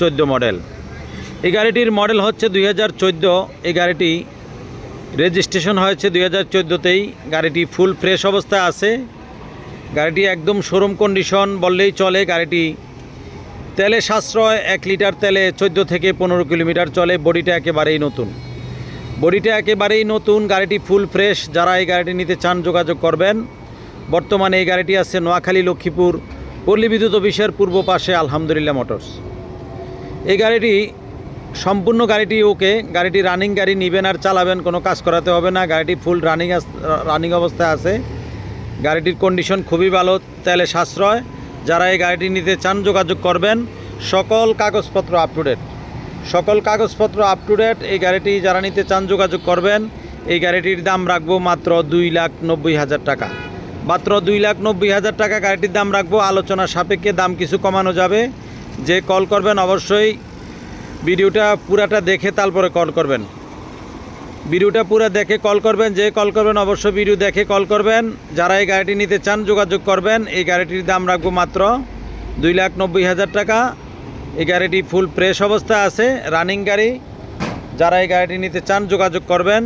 চোদ্দ মডেল। এই গাড়িটির মডেল হচ্ছে দুই হাজার চোদ্দ। এই গাড়িটি রেজিস্ট্রেশন হয়েছে দুই হাজার চোদ্দোতেই গাড়িটি ফুল ফ্রেশ অবস্থায় আছে। গাড়িটি একদম শোরুম কন্ডিশন বললেই চলে। গাড়িটি তেলে সাশ্রয়, এক লিটার তেলে চোদ্দ থেকে পনেরো কিলোমিটার চলে। বডিটা একেবারেই নতুন। বডিটা একেবারেই নতুন। গাড়িটি ফুল ফ্রেশ। যারা এই গাড়িটি নিতে চান, যোগাযোগ করবেন। বর্তমানে এই গাড়িটি আছে নোয়াখালী, লক্ষ্মীপুর, পল্লী বিদ্যুৎ অফিসের পূর্ব পাশে আলহামদুলিল্লাহ মোটরস। এই গাড়িটি, সম্পূর্ণ গাড়িটি ওকে, গাড়িটি রানিং গাড়ি নেবেন আর চালাবেন, কোনো কাজ করাতে হবে না। গাড়িটি ফুল রানিং রানিং অবস্থায় আছে। গাড়িটির কন্ডিশন খুবই ভালো, তেলে সাশ্রয়। যারা এই গাড়িটি নিতে চান, যোগাযোগ করবেন। সকল কাগজপত্র আপ টু ডেট সকল কাগজপত্র আপ টু ডেট এই গাড়িটি যারা নিতে চান, যোগাযোগ করবেন। এই গাড়িটির দাম রাখব মাত্র দুই লাখ নব্বই হাজার টাকা। মাত্র দুই লাখ নব্বই হাজার টাকা গাড়িটির দাম রাখব। আলোচনা সাপেক্ষে দাম কিছু কমানো যাবে। যে কল করবেন অবশ্যই ভিডিওটা পুরাটা দেখে তারপরে কল করবেন। ভিডিওটা পুরা দেখে কল করবেন, যে কল করবেন অবশ্যই ভিডিও দেখে কল করবেন। যারা এই গাড়িটি নিতে চান যোগাযোগ করবেন, এই গাড়িটির দাম রাখব মাত্র দুই লাখ নব্বই হাজার টাকা। এই গাড়িটি ফুল ফ্রেশ অবস্থায় আছে রানিং গাড়ি। যারা এই গাড়িটি নিতে চান যোগাযোগ করবেন।